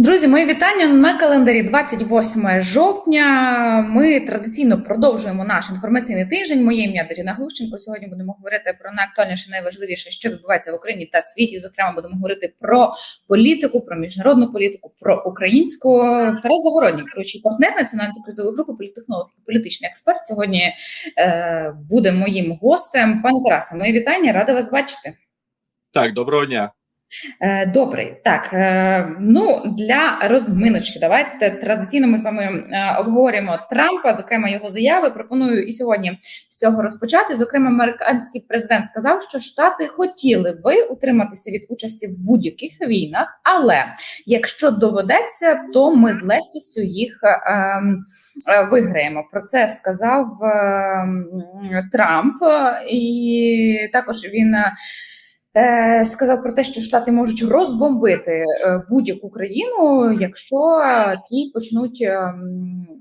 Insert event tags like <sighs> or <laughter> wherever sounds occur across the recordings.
Друзі, мої вітання на календарі 28 жовтня. Ми традиційно продовжуємо наш інформаційний тиждень. Моє ім'я Даріна Глущенко. Сьогодні будемо говорити про найактуальніше, найважливіше, що відбувається в Україні та світі. Зокрема, будемо говорити про політику, про міжнародну політику, про українську Тарас Загородній, керуючий партнер національної кризової групи, політехнолог і політичний експерт. Сьогодні е, буде моїм гостем. Пане Тарасе, мої вітання, рада вас бачити. Так, доброго дня. Е, Добрий, так е, ну для розминочки. Давайте традиційно ми з вами е, обговоримо Трампа, зокрема його заяви. Пропоную і сьогодні з цього розпочати. Зокрема, американський президент сказав, що штати хотіли би утриматися від участі в будь-яких війнах, але якщо доведеться, то ми з легкістю їх виграємо. Про це сказав Трамп, і також він. Е, Е, сказав про те, що Штати можуть розбомбити е, будь-яку країну, якщо ті почнуть е,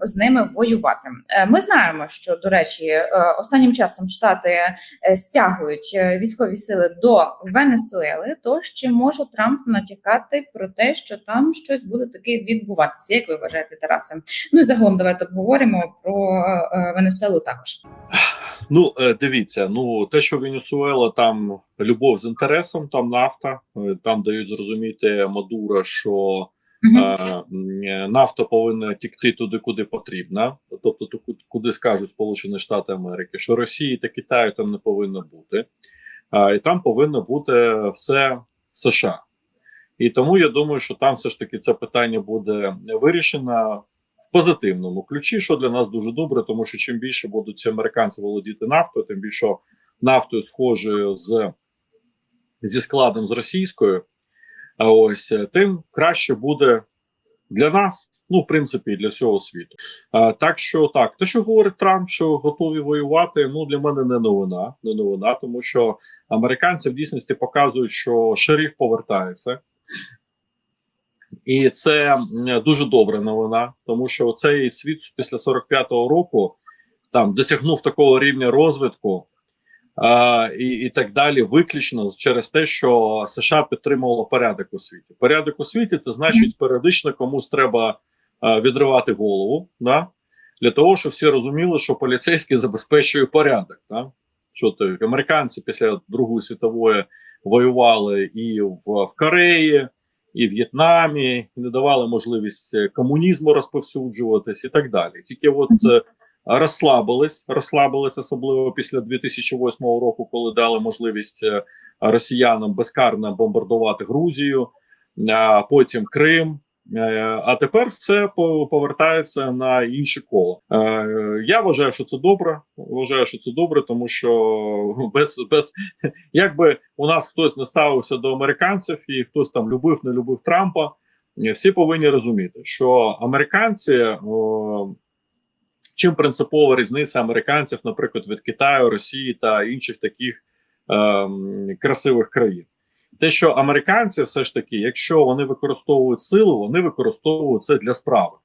з ними воювати. Е, Ми знаємо, що до речі, е, останнім часом Штати е, стягують е, військові сили до Венесуели. Тож чи може Трамп натякати про те, що там щось буде таке відбуватися? Як ви вважаєте, Тарасе? Ну і загалом давайте обговоримо про е, Венесуелу також. <sighs> <clears throat> Ну, е, дивіться, ну те, що Венесуела там любов з інтересом, там нафта, е, там дають зрозуміти Мадуро, що е, нафта повинна тікти туди, куди потрібна, тобто куди скажуть Сполучені Штати Америки, що Росії та Китаю там не повинно бути, а, і там повинно бути все США. І тому я думаю, що там все ж таки це питання буде вирішено позитивному ключі, що для нас дуже добре, тому що чим більше будуть ці американці володіти нафтою, тим більше нафтою схожою з зі складом з російською, ось е, тим краще буде для нас, ну в принципі, і для всього світу. А, так що так, те, що говорить Трамп, що готові воювати, ну для мене не новина, не новина, тому що американці в дійсності показують, що шериф повертається. І це дуже добра новина, тому що цей світ після 45-го року там досягнув такого рівня розвитку а, і, і так далі, виключно через те, що США підтримувало порядок у світі. Порядок у світі це значить, періодично комусь треба а, відривати голову, да? для того, щоб всі розуміли, що поліцейський забезпечує порядок. Да? Що то американці після Другої світової воювали і в, в Кореї і В'єтнамі, і не давали можливість е, комунізму розповсюджуватись і так далі. Тільки от е, розслабились, розслабились особливо після 2008 року, коли дали можливість е, росіянам безкарно бомбардувати Грузію, а потім Крим. Е, А тепер все по- повертається на інше коло. Е, Я вважаю, що це добре. Вважаю, що це добре, тому що без, без <laughs> якби у нас хтось не ставився до американців, і хтось там любив, не любив Трампа. е, Всі повинні розуміти, що американці чим принципова різниця американців, наприклад, від Китаю, Росії та інших таких ем, красивих країн. Те, що американці, все ж таки, якщо вони використовують силу, вони використовують це для справи.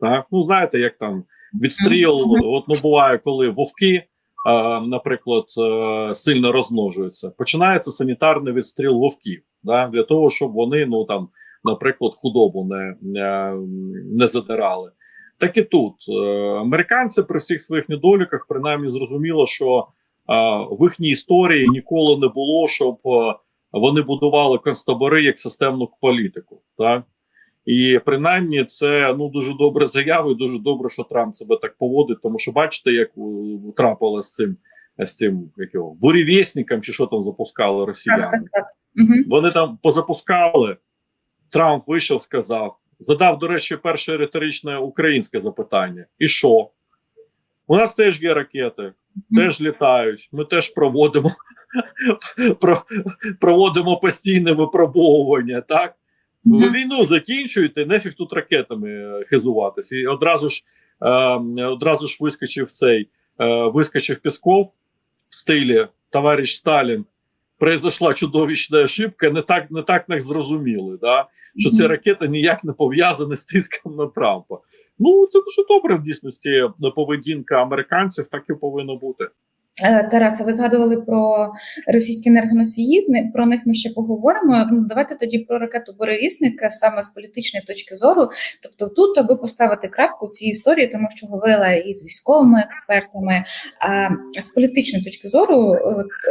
Так? Ну, знаєте, як там відстріл, от ну буває, коли вовки, е, наприклад, е, сильно розмножуються, починається санітарний відстріл вовків, да? для того, щоб вони, ну там, наприклад, худобу не, не, не задирали. Так і тут Е, американці при всіх своїх недоліках, принаймні, зрозуміло, що е, в їхній історії ніколи не було, щоб е, вони будували концтабори як системну політику. Так? І принаймні це ну дуже добре заява, і дуже добре, що Трамп себе так поводить, тому що бачите, як трапило з цим з цим як його буревісником, чи що там запускали росіяни. Так, так, так. Вони там позапускали. Трамп вийшов, сказав, задав, до речі, перше риторичне українське запитання. І що? У нас теж є ракети, теж літають. Ми теж проводимо про, проводимо постійне випробовування. Так ви Мгм. війну закінчуєте, нефіг тут ракетами е, хизуватися. І одразу ж е, одразу ж вискочив цей е, вискочив Пісков в стилі товариш Сталін. Произошла чудовищна ошибка, не так не так нас зрозуміли, да? що ці Мгм. ракети ніяк не пов'язані з тиском на Трампа. Ну це дуже добре в дійсності поведінка американців, так і повинно бути. Е, Тараса, ви згадували про російські енергоносії. Про них ми ще поговоримо. Ну, давайте тоді про ракету Буревісник е, саме з політичної точки зору. Тобто, тут аби поставити крапку в цій історії, тому що говорила і з військовими експертами. А з політичної точки зору,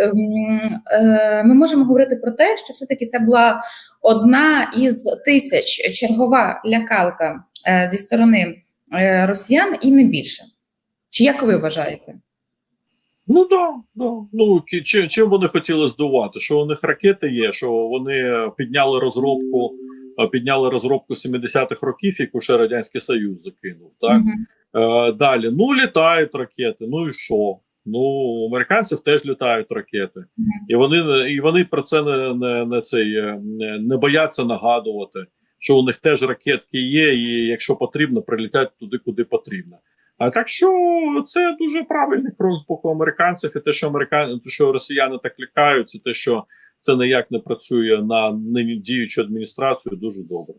ем, е, ми можемо говорити про те, що все-таки це була одна із тисяч чергова лякалка е, зі сторони росіян і не більше. Чи як ви вважаєте? Ну да, да. Ну ки- чи, чим вони хотіли здувати? Що у них ракети є, що вони підняли розробку, е, підняли розробку 70-х років, яку ще радянський Союз закинув. Так е, далі. Ну літають ракети. Ну і що? Ну у американців теж літають ракети, і вони і вони про це не, не, не цей е, не, не бояться нагадувати, що у них теж ракетки є, і якщо потрібно, прилітять туди, куди потрібно. А так що це дуже правильний крок з боку американців, і те, що американ... що росіяни так лякають, це те, що це ніяк не працює на діючу адміністрацію, дуже добре.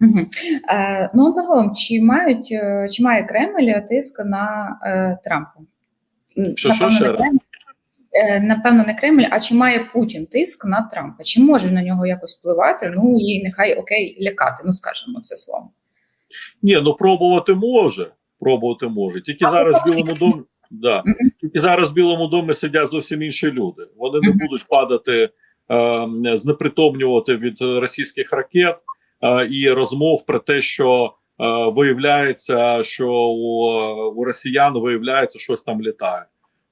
Мгм. Е, ну, от загалом, чи мають е, чи має Кремль тиск на е, Трампа? Що, що, ще не раз? Кремль, е, напевно, не Кремль, а чи має Путін тиск на Трампа? Чи може на нього якось впливати? Ну і нехай окей, лякати, ну скажемо це слово. Ні, ну пробувати може. Пробувати може. Тільки зараз в. Білому домі. Да. Тільки зараз в Білому домі сидять зовсім інші люди. Вони не будуть падати, е, знепритомнювати від російських ракет е, і розмов про те, що е, виявляється, що у, у росіян виявляється щось там літає.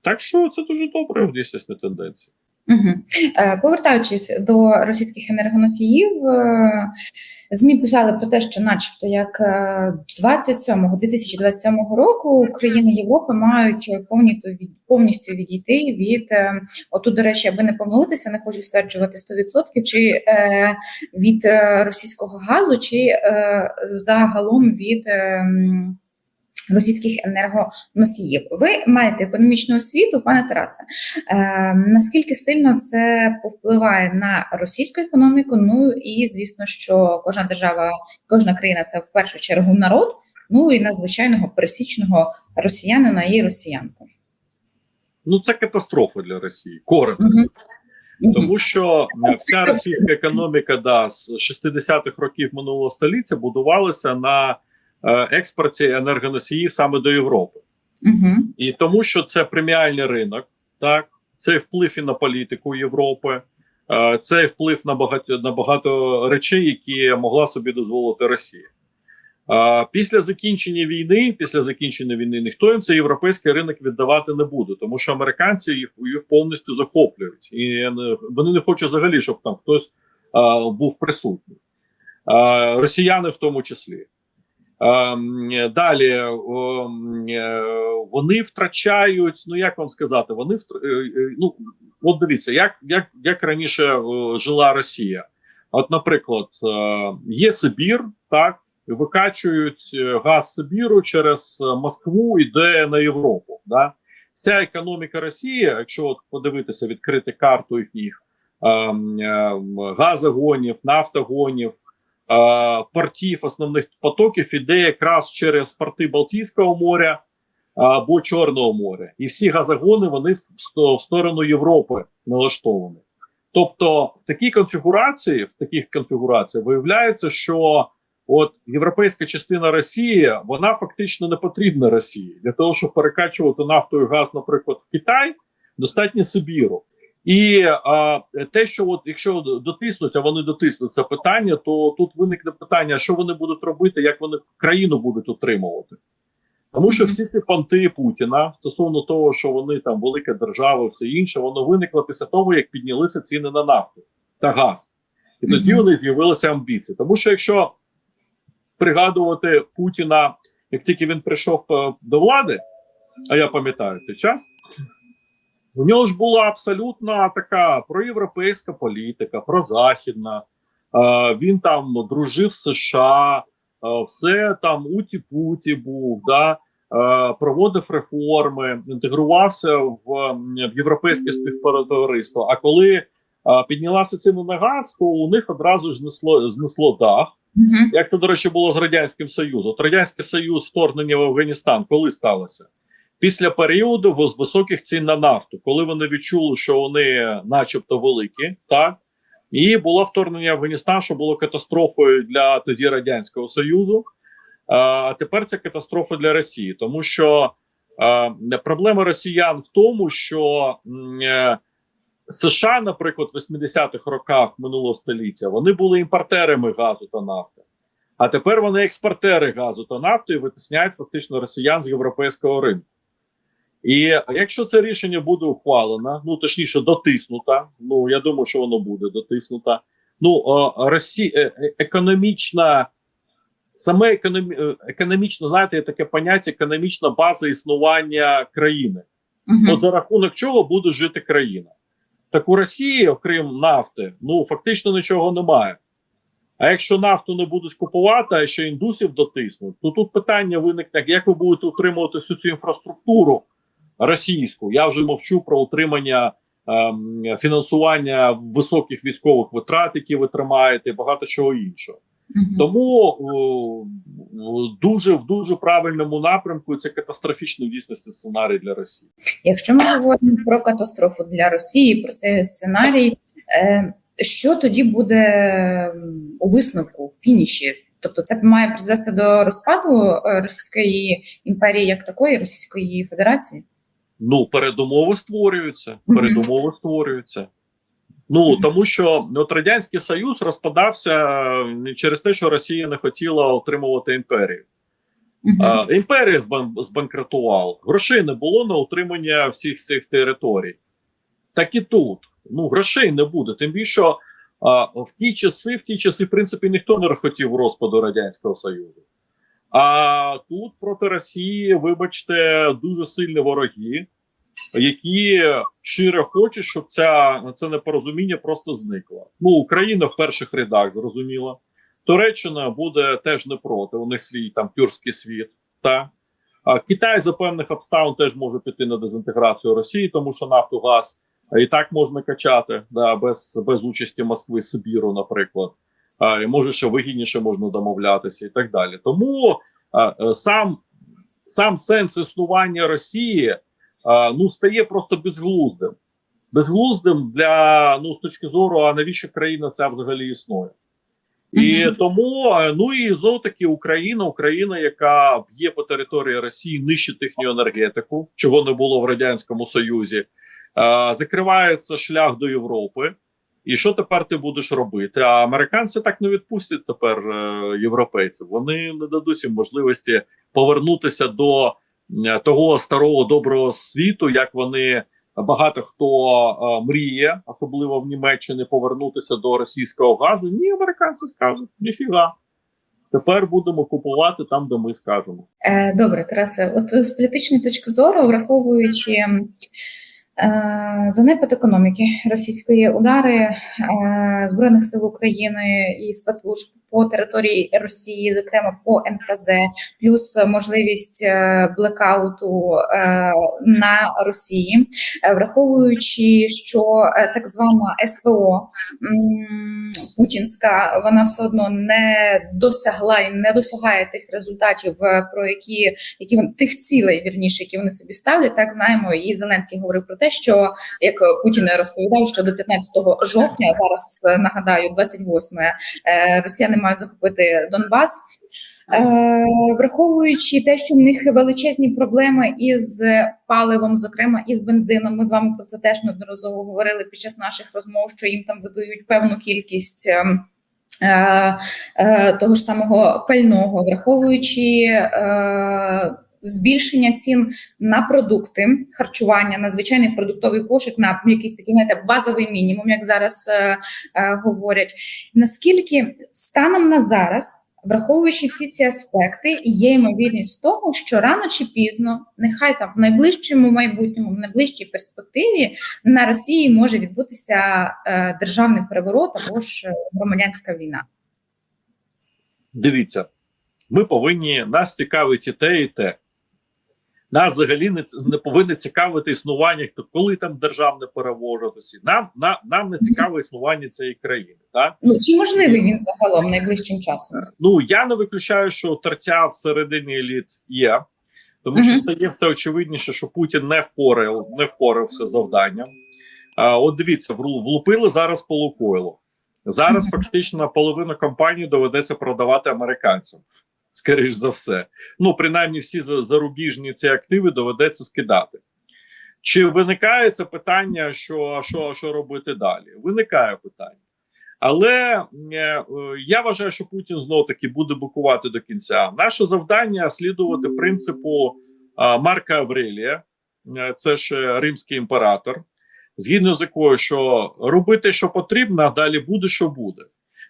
Так що це дуже добре в дійсності тенденція. Угу. Повертаючись до російських енергоносіїв, е, ЗМІ писали про те, що, начебто, як е, 27 2027 року країни Європи мають повністю від повністю відійти від е, отут, до речі, аби не помилитися, не хочу стверджувати 100%, чи е, від е, російського газу, чи е, загалом від. Російських енергоносіїв. Ви маєте економічну освіту, пане Тарасе. Е, наскільки сильно це повпливає на російську економіку? Ну і звісно, що кожна держава, кожна країна це в першу чергу народ. Ну і на звичайного пересічного росіянина і росіянку. Ну це катастрофа для Росії. Коротко. Мгм. Тому що е, вся російська економіка да, з 60-х років минулого століття будувалася на експорті енергоносіїв саме до Європи. Мгм. І тому, що це преміальний ринок, так це вплив і на політику Європи, е, це вплив на багато на багато речей, які могла собі дозволити Росія. Е, Після закінчення війни, після закінчення війни, ніхто їм цей європейський ринок віддавати не буде, тому що американці їх, їх повністю захоплюють, і е, вони не хочуть взагалі, щоб там хтось е, був присутній, Е, росіяни в тому числі. Ем, Далі е, вони втрачають. Ну як вам сказати, вони втр- е, е, ну от дивіться, як, як, як раніше жила Росія. От, наприклад, є Сибір, так викачують газ Сибіру через Москву, йде на Європу. Да? Вся економіка Росії, якщо от подивитися, відкрити карту їхніх ем, ем, газогонів, нафтогонів. Е, портів основних потоків іде якраз через порти Балтійського моря або Чорного моря, і всі газогони вони в сторону Європи налаштовані. Тобто, в такій конфігурації, в таких конфігураціях виявляється, що от європейська частина Росії вона фактично не потрібна Росії для того, щоб перекачувати нафту і газ, наприклад, в Китай, достатньо Сибіру. І а, те, що от якщо дотиснуть, а вони дотиснуть це питання, то тут виникне питання, що вони будуть робити, як вони країну будуть утримувати. Тому що всі ці понти Путіна стосовно того, що вони там велика держава, все інше, воно виникло після того, як піднялися ціни на нафту та газ. І тоді вони з'явилися амбіції. Тому що якщо пригадувати Путіна, як тільки він прийшов е, до влади, а я пам'ятаю цей час, у нього ж була абсолютно така проєвропейська політика, прозахідна. Е, він там дружив з США, е, все там уті-путі був, да, е, проводив реформи, інтегрувався в, в європейське співтовариство. А коли піднялася ціна на газ, то у них одразу ж знесло, знесло дах. Як це, до речі, було з Радянським Союзом? От Радянський Союз вторгнення в Афганістан коли сталося? Після періоду вис- високих цін на нафту, коли вони відчули, що вони, начебто, великі, так і було вторгнення в Афганістан, що було катастрофою для тоді радянського союзу. А тепер це катастрофа для Росії, тому що е, проблема росіян в тому, що е, США, наприклад, в 80-х роках минулого століття вони були імпортерами газу та нафти. А тепер вони експортери газу та нафти і витисняють фактично росіян з європейського ринку. І якщо це рішення буде ухвалено, ну точніше, дотиснуто, ну я думаю, що воно буде дотиснуто. Ну, е, Росі... е, е, економічна, саме економі... е, економічно, знаєте, є таке поняття економічна база існування країни. Мгм. От за рахунок чого буде жити країна. Так у Росії, окрім нафти, ну фактично нічого немає. А якщо нафту не будуть купувати, а ще індусів дотиснуть, то тут питання виникне, як ви будете утримувати всю цю інфраструктуру російську. Я вже мовчу про утримання ем, фінансування високих військових витрат, які ви тримаєте, багато чого іншого. Мгм. Тому о, о, дуже в дуже правильному напрямку це катастрофічний в дійсності сценарій для Росії. Якщо ми говоримо про катастрофу для Росії, про цей сценарій, е, що тоді буде у висновку в фініші? Тобто, це має призвести до розпаду е, Російської імперії як такої, Російської Федерації? Ну, передумови створюються. Передумови створюються. Ну тому що от радянський союз розпадався через те, що Росія не хотіла отримувати імперію. А, імперія збан- збанкрутувала. Грошей не було на утримання всіх цих територій. Так і тут. Ну, грошей не буде. Тим більше а, в ті часи, в ті часи, в принципі, ніхто не хотів розпаду Радянського Союзу. А тут проти Росії, вибачте, дуже сильні вороги, які щиро хочуть, щоб ця, це непорозуміння просто зникло. Ну, Україна в перших рядах, зрозуміло. Туреччина буде теж не проти. У них свій там тюркський світ. Та а Китай за певних обставин теж може піти на дезінтеграцію Росії, тому що нафту газ і так можна качати да, без, без участі Москви Сибіру, наприклад. І може ще вигідніше можна домовлятися і так далі. Тому е, сам, сам сенс існування Росії ну стає просто безглуздим. Безглуздим для ну з точки зору, а навіщо країна ця взагалі існує? І Мгм. тому е, ну і знову таки Україна, Україна, яка б'є по території Росії, нищить їхню енергетику, чого не було в радянському Союзі, е, закривається шлях до Європи. І що тепер ти будеш робити? А американці так не відпустять тепер е, європейців. Вони не дадуть їм можливості повернутися до е, того старого доброго світу, як вони багато хто е, мріє, особливо в Німеччині, повернутися до російського газу. Ні, американці скажуть, ніфіга. Тепер будемо купувати там, де ми скажемо. Е, Добре, Тарасе, от з політичної точки зору, враховуючи е, занепад економіки російської удари е, збройних сил України і спецслужб по території Росії, зокрема по НПЗ, плюс можливість е, блекауту е, на Росії, е, враховуючи, що е, так звана СВО путінська, вона все одно не досягла і не досягає тих результатів, е, про які які тих цілей, вірніше, які вони собі ставлять. Так знаємо, і Зеленський говорив про те, що як Путін розповідав, що до 15 жовтня, зараз е, нагадаю, 28 е, росіяни мають захопити Донбас. Е, Враховуючи те, що в них величезні проблеми із паливом, зокрема із бензином, ми з вами про це теж неодноразово говорили під час наших розмов, що їм там видають певну кількість. ем, е, е, Того ж самого пального, враховуючи е, збільшення цін на продукти харчування, на звичайний продуктовий кошик, на якийсь такий знаєте, базовий мінімум, як зараз е, е, говорять. Наскільки станом на зараз, враховуючи всі ці аспекти, є ймовірність того, що рано чи пізно, нехай там в найближчому майбутньому, в найближчій перспективі на Росії може відбутися е, державний переворот або ж е, громадянська війна. Дивіться, ми повинні нас цікавить і те, і те. Нас взагалі не, не повинно цікавити існування, хто коли там державне переворотися. Нам, нам, нам не цікаве існування цієї країни. Так? Ну чи можливий він загалом найближчим часом? Ну я не виключаю, що тертя всередині еліт є. Тому що стає все очевидніше, що Путін не впорав, не впорався завданням. А, от дивіться, влупили зараз по Лукойлу. Зараз фактично половину компанії доведеться продавати американцям. Скоріш за все. Ну, принаймні, всі зарубіжні ці активи доведеться скидати. Чи виникає це питання, що, що, що робити далі? Виникає питання. Але е, я вважаю, що Путін знов таки буде букувати до кінця. Наше завдання слідувати принципу е, Марка Аврелія, Е, це ж е, римський імператор, згідно з якою, що робити, що потрібно, а далі буде, що буде.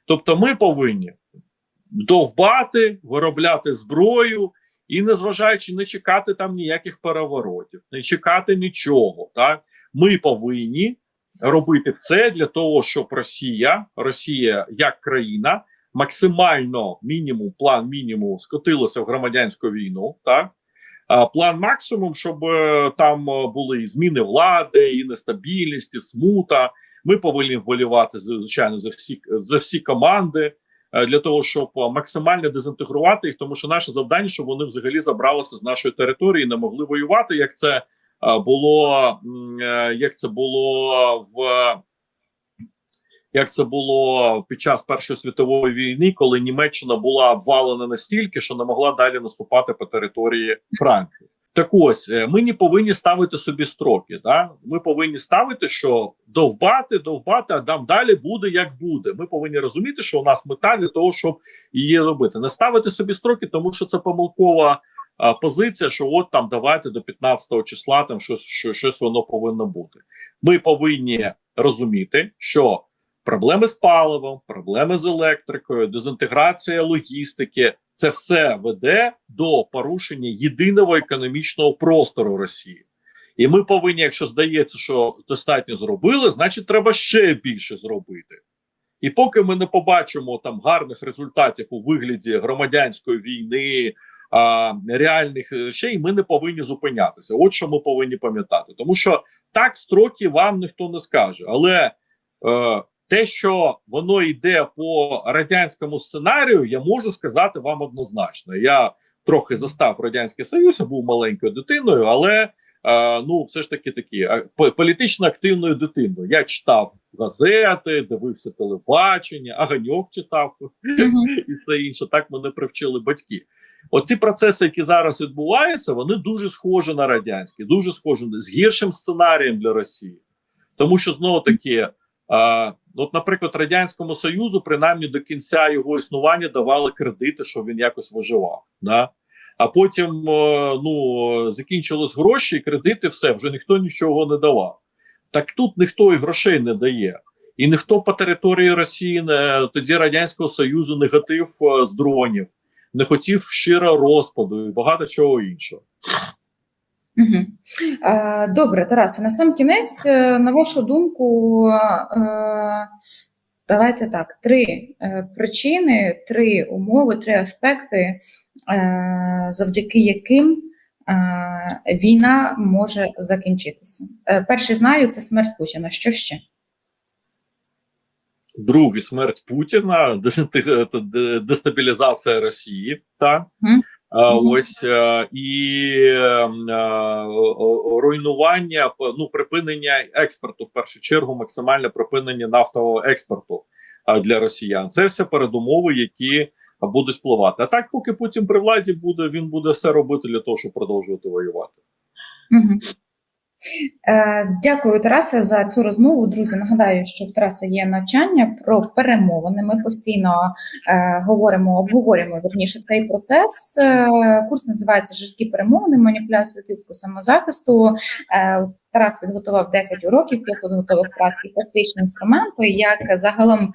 Тобто, ми повинні довбати, виробляти зброю і, незважаючи не чекати там ніяких переворотів, не чекати нічого. Так ми повинні робити все для того, щоб Росія, Росія як країна, максимально мінімум, план мінімум скотилася в громадянську війну. Так план максимум, щоб е, там е, були і зміни влади, і нестабільність, і смута. Ми повинні вболівати звичайно за всі за всі команди для того, щоб е, максимально дезінтегрувати їх, тому що наше завдання, щоб вони взагалі забралися з нашої території, не могли воювати, як це е, було е, як це було в. Як це було під час Першої світової війни, коли Німеччина була обвалена настільки, що не могла далі наступати по території Франції. Так ось е, ми не повинні ставити собі строки. Да? Ми повинні ставити, що довбати, довбати, а там далі буде як буде. Ми повинні розуміти, що у нас мета для того, щоб її робити. Не ставити собі строки, тому що це помилкова а, позиція, що от там давайте до 15 числа там щось, що, щось воно повинно бути. Ми повинні розуміти, що проблеми з паливом, проблеми з електрикою, дезінтеграція логістики це все веде до порушення єдиного економічного простору Росії. І ми повинні, якщо здається, що достатньо зробили, значить треба ще більше зробити. І поки ми не побачимо там гарних результатів у вигляді громадянської війни, а, реальних речей, ми не повинні зупинятися. От що ми повинні пам'ятати. Тому що так строки вам ніхто не скаже. Але е, те, що воно йде по радянському сценарію, я можу сказати вам однозначно. Я трохи застав радянський союз, я був маленькою дитиною, але е, ну все ж таки такі політично активною дитиною. Я читав газети, дивився телебачення, аганьок читав і все інше. Так мене привчили батьки. Оці процеси, які зараз відбуваються, вони дуже схожі на радянські, дуже схожі з гіршим сценарієм для Росії. Тому що знову таки, от, наприклад, радянському союзу, принаймні до кінця його існування давали кредити, щоб він якось виживав. Да? А потім ну, закінчились гроші, і кредити, все вже ніхто нічого не давав. Так тут ніхто і грошей не дає. І ніхто по території Росії не тоді радянського союзу не гатив з дронів, не хотів щиро розпаду і багато чого іншого. Добре, Тарасе, на сам кінець, е, на вашу думку, е, давайте так: три е, причини, три умови, три аспекти, завдяки яким війна може закінчитися. Перший знаю це смерть Путіна. Що ще? Другий смерть Путіна, <laughs> дестабілізація Росії. Та Мгм. Мгм. ось е, і е, е, руйнування, ну припинення експорту, в першу чергу, максимальне припинення нафтового експорту для росіян. Це все передумови, які будуть впливати. А так, поки Путін при владі буде, він буде все робити для того, щоб продовжувати воювати. Е, Дякую, Тарасе, за цю розмову. Друзі, нагадаю, що в Тараса є навчання про перемовини. Ми постійно е, говоримо, обговорюємо верніше цей процес. Е, курс називається Жорсткі перемовини, маніпуляцію тиску самозахисту. Тарас підготував 10 уроків, 500 готових фраз і практичні інструменти, як загалом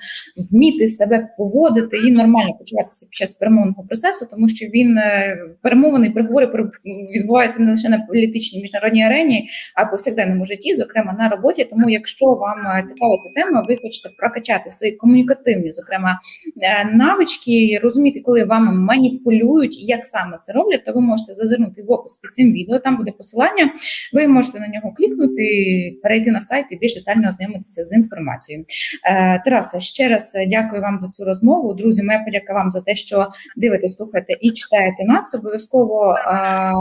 вміти себе поводити і нормально почуватися під час перемовного процесу, тому що він е, перемовини, переговори відбуваються не лише на політичній міжнародній арені, а в повсякденному житті, зокрема на роботі. Тому, якщо вам е, цікава ця тема, ви хочете прокачати свої комунікативні, зокрема е, навички, розуміти, коли вами маніпулюють і як саме це роблять, то ви можете зазирнути в опис під цим відео. Там буде посилання. Ви можете на нього клікнути. Клікнути, перейти на сайт і більш детально ознайомитися з інформацією. Е, Тарасе, ще раз дякую вам за цю розмову. Друзі, моя подяка вам за те, що дивитесь, слухаєте і читаєте нас. Обов'язково е,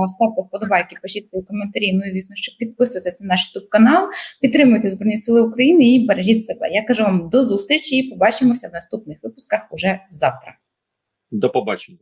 ставте вподобайки, пишіть свої коментарі. Ну і звісно, що підписуйтесь на наш youtube канал, підтримуйте Збройні Сили України і бережіть себе. Я кажу вам до зустрічі і побачимося в наступних випусках уже завтра. До побачення.